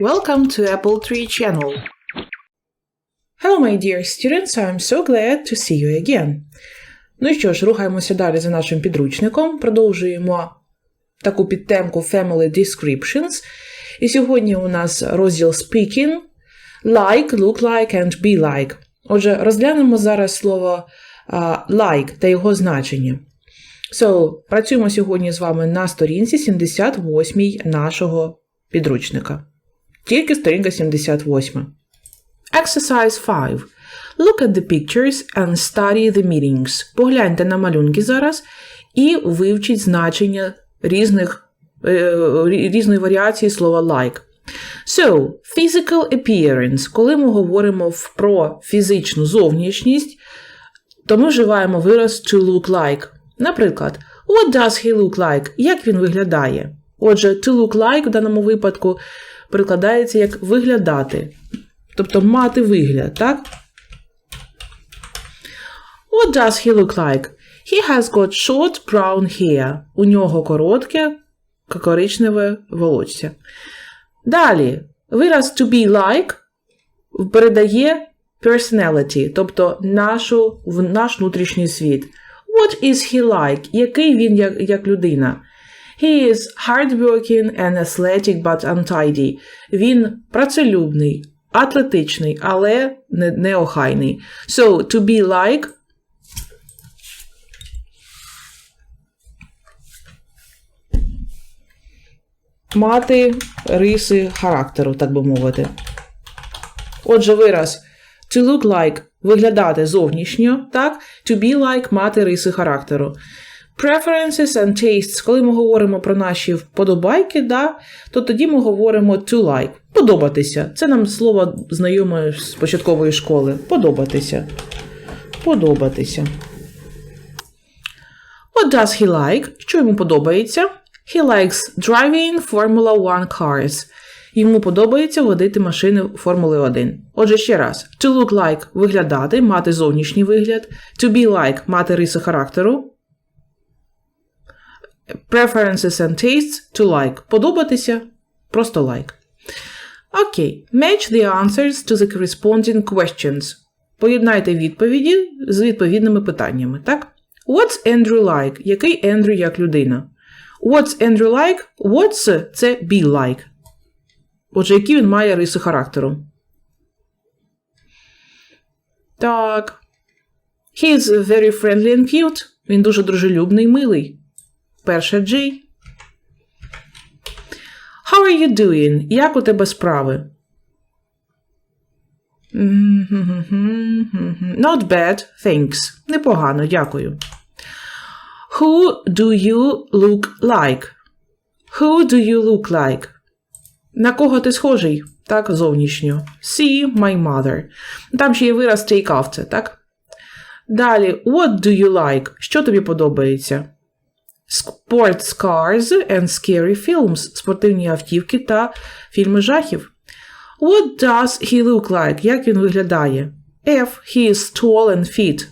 Welcome to Apple Tree Channel. Hello, my dear students, I'm so glad to see you again. Ну що ж, рухаємося далі за нашим підручником, продовжуємо таку підтемку Family Descriptions. І сьогодні у нас розділ Speaking, Like, Look Like and Be Like. Отже, розглянемо зараз слово а, like та його значення. So, працюємо сьогодні з вами на сторінці 78 нашого підручника. Тільки сторінка 78. Exercise 5. Look at the pictures and study the meanings. Погляньте на малюнки зараз і вивчіть значення різних, е, різної варіації слова like. So, physical appearance. Коли ми говоримо про фізичну зовнішність, то ми вживаємо вираз to look like. Наприклад, what does he look like? Як він виглядає? Отже, to look like в даному випадку перекладається як виглядати. Тобто мати вигляд, так? What does he look like? He has got short brown hair. У нього коротке коричневе волосся. Далі, вираз to be like передає personality, тобто нашу, наш внутрішній світ. What is he like? Який він як, як людина? He is hardworking and athletic but untidy. Він працелюбний, атлетичний, але неохайний. So, to be like мати риси характеру, так би мовити. Отже, вираз to look like виглядати зовнішньо, так? To be like мати риси характеру. Preferences and tastes, коли ми говоримо про наші вподобайки, да, то тоді ми говоримо to like. Подобатися. Це нам слово знайоме з початкової школи. Подобатися. Подобатися. What does he like? Що йому подобається? He likes driving Formula One cars. Йому подобається водити машини Формули 1. Отже, ще раз: to look like виглядати, мати зовнішній вигляд, to be like мати риси характеру. Preferences and tastes to like. Подобатися, просто like. Окей. Match the answers to the corresponding questions. Поєднайте відповіді з відповідними питаннями, так? What's Andrew like? Який Ендрю як людина? What's Andrew like? What's – це be like. Отже, які він має риси характеру. Так. He's very friendly and cute. Він дуже дружелюбний, милий. Перше G. How are you doing? Як у тебе справи? Not bad, thanks. Непогано, дякую. Who do you look like? Who do you look like? На кого ти схожий? Так, зовнішньо. See my mother. Там ще є вираз take after, так? Далі, what do you like? Що тобі подобається? Sports cars and scary films. Спортивні автівки та фільми жахів. What does he look like? Як він виглядає? F. He is tall and fit.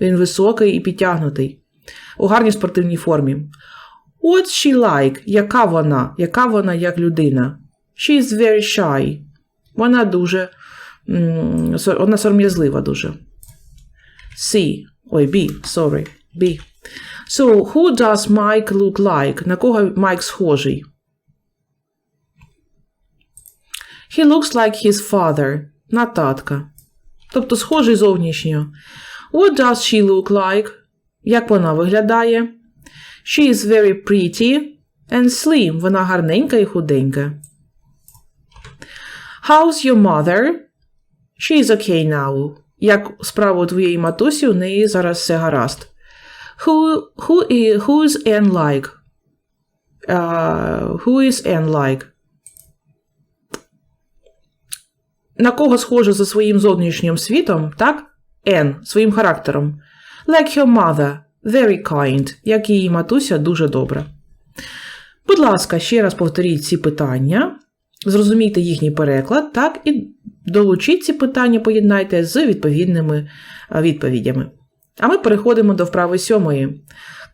Він високий і підтягнутий. У гарній спортивній формі. What's she like? Яка вона? Яка вона як людина? She is very shy. Вона дуже. Вона сором'язлива дуже. C. Ой, B. Sorry. B. So, who does Mike look like? На кого Майк схожий? He looks like his father. На татка. Тобто схожий зовнішньо. What does she look like? Як вона виглядає? She is very pretty and slim. Вона гарненька і худенька. How's your mother? She is okay now. Як справа у твоєї матусі, у неї зараз все гаразд. Who, who is, who's Anne like? Uh, who is Anne like? На кого схожа за своїм зовнішнім світом, так? Anne, своїм характером. Like your mother, very kind, як її матуся дуже добра. Будь ласка, ще раз повторіть ці питання, зрозумійте їхній переклад, так, і долучіть ці питання, поєднайте з відповідними е, відповідями. А ми переходимо до вправи сьомої.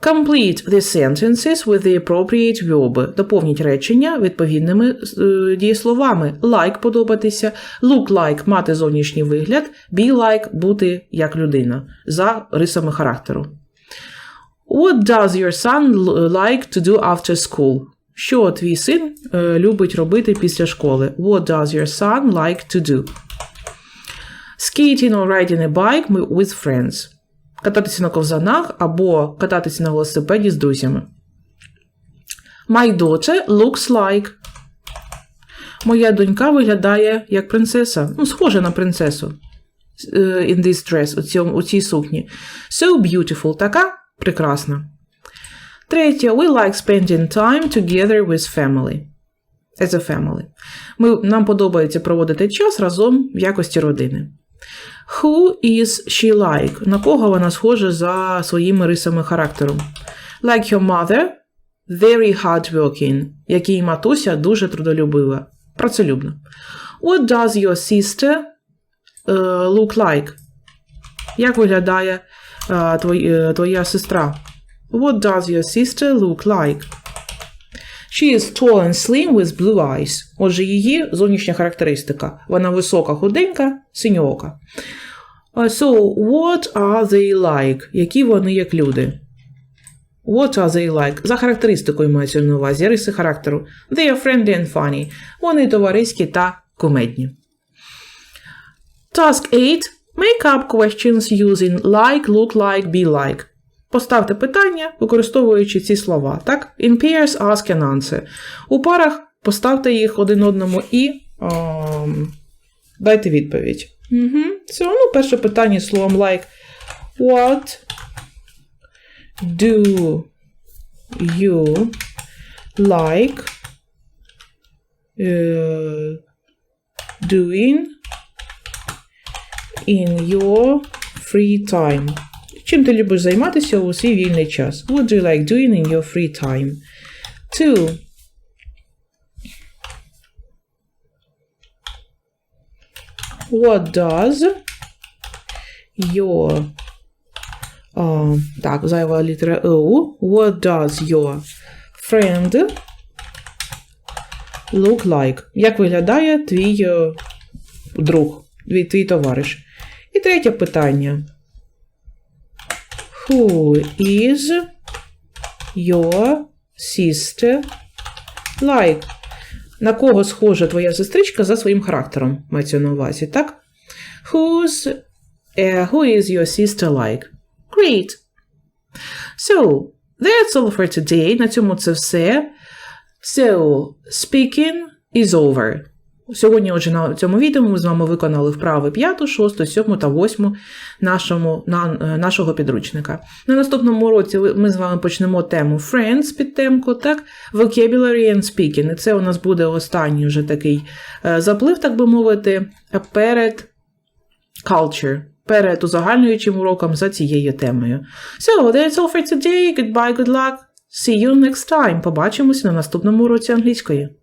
Complete the sentences with the appropriate verb. Доповніть речення відповідними е, дієсловами. Like – подобатися, look like – мати зовнішній вигляд, be like – бути як людина за рисами характеру. What does your son like to do after school? Що твій син е, любить робити після школи? What does your son like to do? Skating or riding a bike with friends. Кататися на ковзанах або кататися на велосипеді з друзями. My daughter looks like. Моя донька виглядає як принцеса. Ну, схожа на принцесу. Е, In this dress, у, цьому, у цій сукні. So beautiful. Така прекрасна. Третє. We like spending time together with family. As a family. Ми, нам подобається проводити час разом в якості родини. Who is she like? На кого вона схожа за своїми рисами характеру? Like your mother, very hardworking. Як її матуся дуже трудолюбива, працелюбна. What does your sister uh, look like? Як виглядає uh, твоя, е, твоя сестра? What does your sister look like? She is tall and slim with blue eyes. Отже, її зовнішня характеристика. Вона висока, худенька, синьоока. So, what are they like? Які вони як люди? What are they like? За характеристикою мається на увазі, риси характеру. They are friendly and funny. Вони товариські та кумедні. Task 8. Make up questions using like, look like, be like. Поставте питання, використовуючи ці слова. Так? In pairs, ask and answer. У парах поставте їх один одному і ем, дайте відповідь. Угу. Це ну, перше питання словом like. What do you like uh, doing in your free time? Чим ти любиш займатися у свій вільний час? What do you like doing in your free time? Two. What does your а, так, зайва літера O. What does your friend look like? Як виглядає твій е, друг, твій товариш? І третє питання. Who is your sister like? На кого схожа твоя сестричка за своїм характером? Мається на увазі, так? Who's, uh, who is your sister like? Great. So, that's all for today. На цьому це все. So, speaking is over. Сьогодні, отже, на цьому відео ми з вами виконали вправи 5, 6, 7 та 8 нашому, на, е, нашого підручника. На наступному уроці ми з вами почнемо тему Friends підтемку, так? Vocabulary and Speaking. І це у нас буде останній вже такий е, заплив, так би мовити, перед culture, перед узагальнюючим уроком за цією темою. So, that's all for today. Goodbye, good luck. See you next time. Побачимося на наступному уроці англійської.